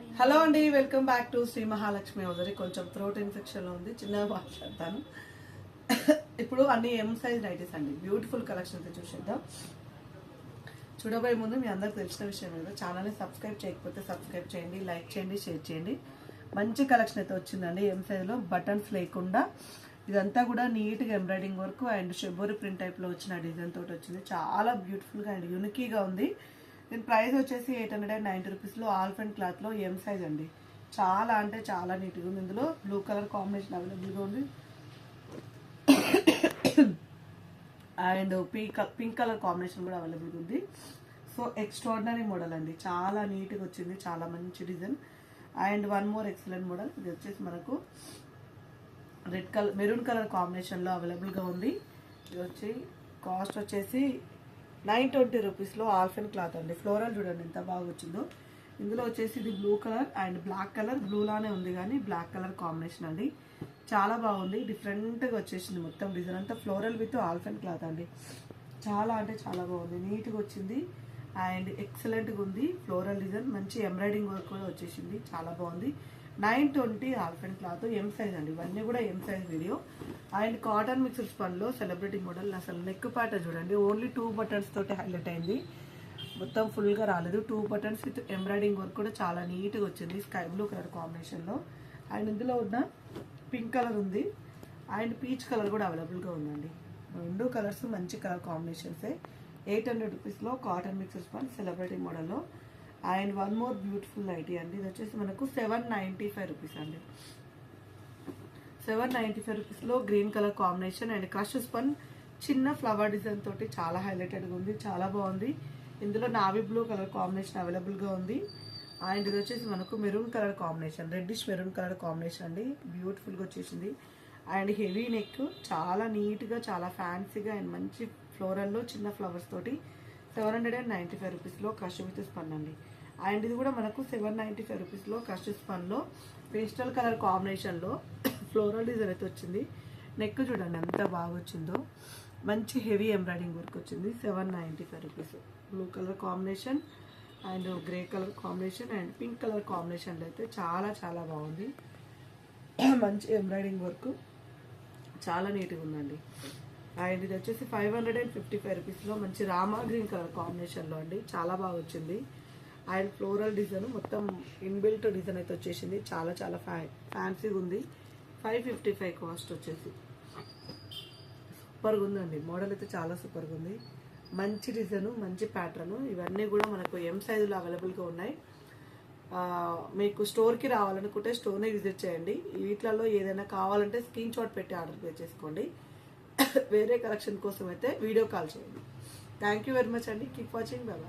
Hello అండి welcome back to Shri Mahalakshmi hosiery. కొంచెం throat infection ఉంది చిన్నగా మాట్లాడతాను. ఇప్పుడు అన్ని ఎం సైజ్ నైటీస్ అండి. బ్యూటిఫుల్ కలెక్షన్ అయితే చూసేద్దాం. చూడబోయే ముందు మీ అందరికి తెలిసిన విషయం ఏదో ఛానల్ని సబ్స్క్రైబ్ చేయకపోతే సబ్స్క్రైబ్ చేయండి లైక్ చేయండి షేర్ చేయండి. మంచి కలెక్షన్ అయితే వచ్చిందండి ఎం సైజ్లో బటన్స్ లేకుండా ఇదంతా కూడా నీట్గా embroidering work and shibori print టైప్లో వచ్చిన డిజైన్ తోటి వచ్చింది. చాలా బ్యూటిఫుల్గా అండ్ యూనికీగా ఉంది. దీని ప్రైస్ వచ్చేసి ఎయిట్ హండ్రెడ్ అండ్ నైంటీ రూపీస్లో ఆల్ఫెండ్ క్లాత్లో ఎం సైజ్ అండి. చాలా అంటే చాలా నీట్గా ఉంది. ఇందులో బ్లూ కలర్ కాంబినేషన్ అవైలబుల్గా ఉంది. And pink pink colour combination కూడా అవైలబుల్గా ఉంది. సో ఎక్స్ట్రాడినరీ మోడల్ అండి. చాలా నీట్గా వచ్చింది. చాలా మంచి design. And one more excellent model. ఇది వచ్చేసి మనకు రెడ్ కలర్ మెరూన్ కలర్ కాంబినేషన్లో అవైలబుల్గా ఉంది. ఇది వచ్చి కాస్ట్ వచ్చేసి నైన్ ట్వంటీ రూపీస్లో ఆల్ఫెన్ క్లాత్ అండి. ఫ్లోరల్ చూడండి ఎంత బాగా వచ్చిందో. ఇందులో వచ్చేసి ఇది blue colour and black colour. బ్లూలానే ఉంది కానీ బ్లాక్ కలర్ కాంబినేషన్ అండి. చాలా బాగుంది. డిఫరెంట్గా వచ్చేసింది మొత్తం డిజైన్ అంతా ఫ్లోరల్ విత్ ఆల్ఫెన్ క్లాత్ అండి. చాలా అంటే చాలా బాగుంది. నీట్గా వచ్చింది అండ్ ఎక్సలెంట్గా ఉంది ఫ్లోరల్ డిజైన్. మంచి ఎంబ్రాయిడింగ్ వర్క్ కూడా వచ్చేసింది. చాలా బాగుంది. నైన్ ట్వంటీ ఆల్ఫెన్ క్లాత్ ఎం సైజ్ అండి. ఇవన్నీ కూడా M size video and cotton mixer స్పన్లో celebrity model అసలు నెక్ పాట చూడండి. ఓన్లీ టూ బటన్స్ తోటి హైలైట్ అయింది. మొత్తం ఫుల్గా రాలేదు. Two buttons with embroidering work కూడా చాలా నీట్గా వచ్చింది. స్కై బ్లూ కలర్ కాంబినేషన్లో అండ్ ఇందులో ఉన్న పింక్ కలర్ ఉంది. అండ్ పీచ్ కలర్ కూడా అవైలబుల్గా ఉందండి. రెండు కలర్స్ మంచి కలర్ కాంబినేషన్సే ఎయిట్ హండ్రెడ్ రూపీస్లో కాటన్ మిక్సర్ స్పన్ సెలబ్రిటీ మోడల్లో and one more beautiful nighty అండి. ఇది వచ్చేసి మనకు సెవెన్ నైంటీ ఫైవ్ రూపీస్ అండి. సెవెన్ నైంటీ ఫైవ్ రూపీస్లో green colour combination and crush spun చిన్న ఫ్లవర్ డిజైన్ తోటి చాలా హైలైటెడ్గా ఉంది చాలా బాగుంది. ఇందులో నావీ బ్లూ కలర్ కాంబినేషన్ అవైలబుల్గా ఉంది. అండ్ ఇది వచ్చేసి మనకు maroon colour combination reddish maroon colour combination అండి. బ్యూటిఫుల్గా వచ్చేసింది. అండ్ హెవీ నెక్ చాలా నీట్గా చాలా ఫ్యాన్సీగా అండ్ మంచి ఫ్లోరల్లో చిన్న ఫ్లవర్స్ తోటి seven hundred and ninety five రూపీస్లో క్రష్ విత్ స్పన్ అండి. అండ్ ఇది కూడా మనకు సెవెన్ నైంటీ ఫైవ్ రూపీస్లో క్రష్ స్పన్లో పేస్టల్ కలర్ కాంబినేషన్లో ఫ్లోరల్ డిజైన్ అయితే వచ్చింది. నెక్ చూడండి ఎంత బాగా వచ్చిందో. మంచి హెవీ ఎంబ్రాయిడింగ్ వర్క్ వచ్చింది. Seven ninety five rupees. Blue colour combination and grey colour combination and pink colour కాంబినేషన్లో అయితే చాలా చాలా బాగుంది. మంచి ఎంబ్రాయిడింగ్ వర్క్. చాలా నీట్గా ఉందండి. అండ్ ఇది వచ్చేసి five hundred and fifty five రూపీస్లో మంచి రామా గ్రీన్ కలర్ కాంబినేషన్లో అండి. చాలా బాగా వచ్చింది. అండ్ ఫ్లోరల్ డిజైన్ మొత్తం ఇన్బిల్ట్ డిజైన్ అయితే వచ్చేసింది. చాలా చాలా ఫ్యా ఫ్యాన్సీగా ఉంది ఫైవ్ ఫిఫ్టీ ఫైవ్ కాస్ట్ వచ్చేసి. సూపర్గా ఉందండి. మోడల్ అయితే చాలా సూపర్గా ఉంది. మంచి డిజైన్ మంచి ప్యాటర్న్ ఇవన్నీ కూడా మనకు ఎం సైజులో అవైలబుల్గా ఉన్నాయి. మీకు స్టోర్కి రావాలనుకుంటే స్టోర్నే విజిట్ చేయండి. వీటిలలో ఏదైనా కావాలంటే స్క్రీన్ షాట్ పెట్టి ఆర్డర్ పే చేసుకోండి. వేరే కలెక్షన్ కోసం అయితే వీడియో కాల్ చేయండి. థ్యాంక్ యూ వెరీ మచ్ అండి. Keep watching bye